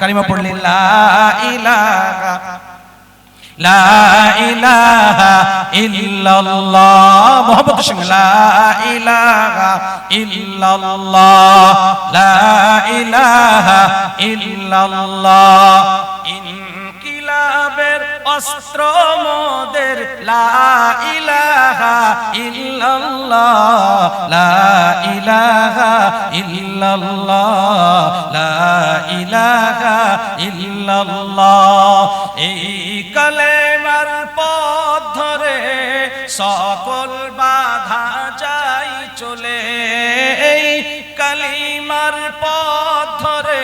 কালিমা পড়লে লা ইলাহা লা ইলাহা ইল্লাল্লাহ মোহাম্মদের সঙ্গে লা ইলাহা ইল্লাল্লাহ লা ইলাহা ইল্লাল্লাহ ইনকিলাবের অস্ত্র মোদের লা ইলাহা ইল্লাল্লাহ লা ইলাহা ইল্লাল্লাহ লা ইলাহা ইল্লাল্লাহ। এই কালেমার পথ ধরে সকল বাধা যাই চলে। এই কালিমার পথ ধরে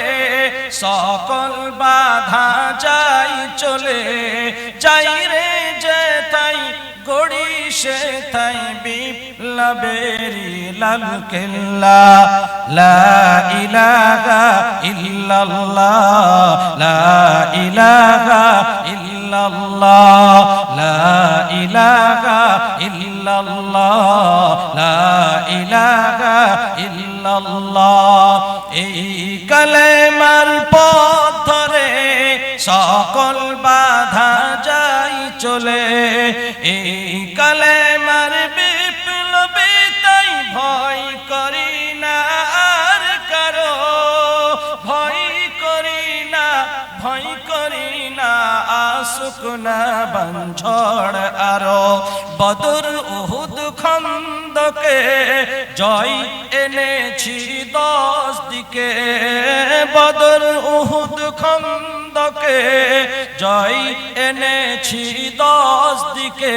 সকল বাধা যাই চলে। যাই রে যে তাই, গড়ি সে তাই বিপ্লবেরি লাল এই সকল বাধা যাই চলে। এই কালেমার বিপ্লবে আসুক না বাঞ্ঝড় আরও। বদর উহুদ খন্দকে জয় এনেছি দশ দিকে। বদর উহুদ খন্দকে জয় এনেছি দশ দিকে।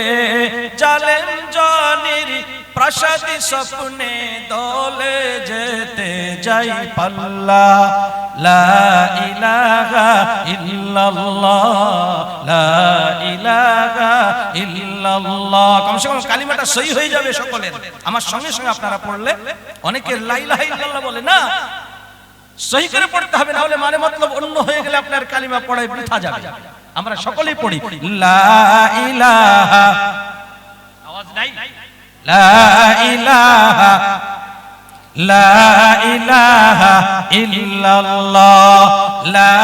জালেম জনির প্রাসাদি স্বপ্নে দলে যেতে যাই পাল্লা। লা লা কমসে কম কালিমাটা সহি হয়ে যাবে সকলের। আমার সঙ্গে সঙ্গে পড়লে বলে, না, সহি করে পড়তে হবে, না হলে মানে মতলব অন্য হয়ে গেলে আপনার কালিমা পড়ায় বৃথা যাবে। আমরা সকলেই পড়ি, লা আওয়াজ নাই? লা লা ইলাহা ইল্লাল্লাহ লা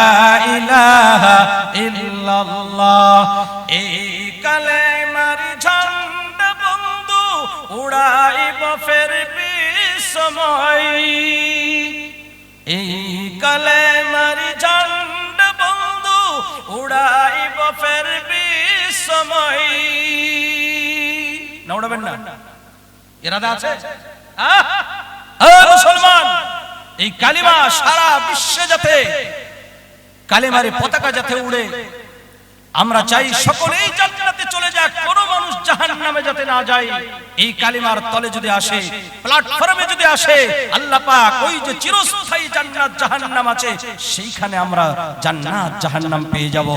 ইলাহা ইল্লাল্লাহ। এই কালেমার ঝন্ডা বন্ধু উড়াইব ফেরবি সময় এই কালেমার ঝন্ডা বন্ধু উড়াইব ফেরবি সময় না উড়াবেন না। এরাদা আছে? আহ, মুসলমান, এই কালিমা সারা বিশ্বে যাতে, কালিমারে পতাকা যাতে উড়ে, আমরা চাই সকলেই জান্নাতে চলে যাক, কোন মানুষ জাহান্নামে যাতে না যায়। এই কালিমার তলে যদি আসে প্ল্যাটফর্মে যদি আসে, আল্লাহ পাক ওই যে চিরস্থায়ী জান্নাত জাহান্নাম আছে, সেইখানে আমরা জান্নাত জাহান্নাম পেয়ে যাব।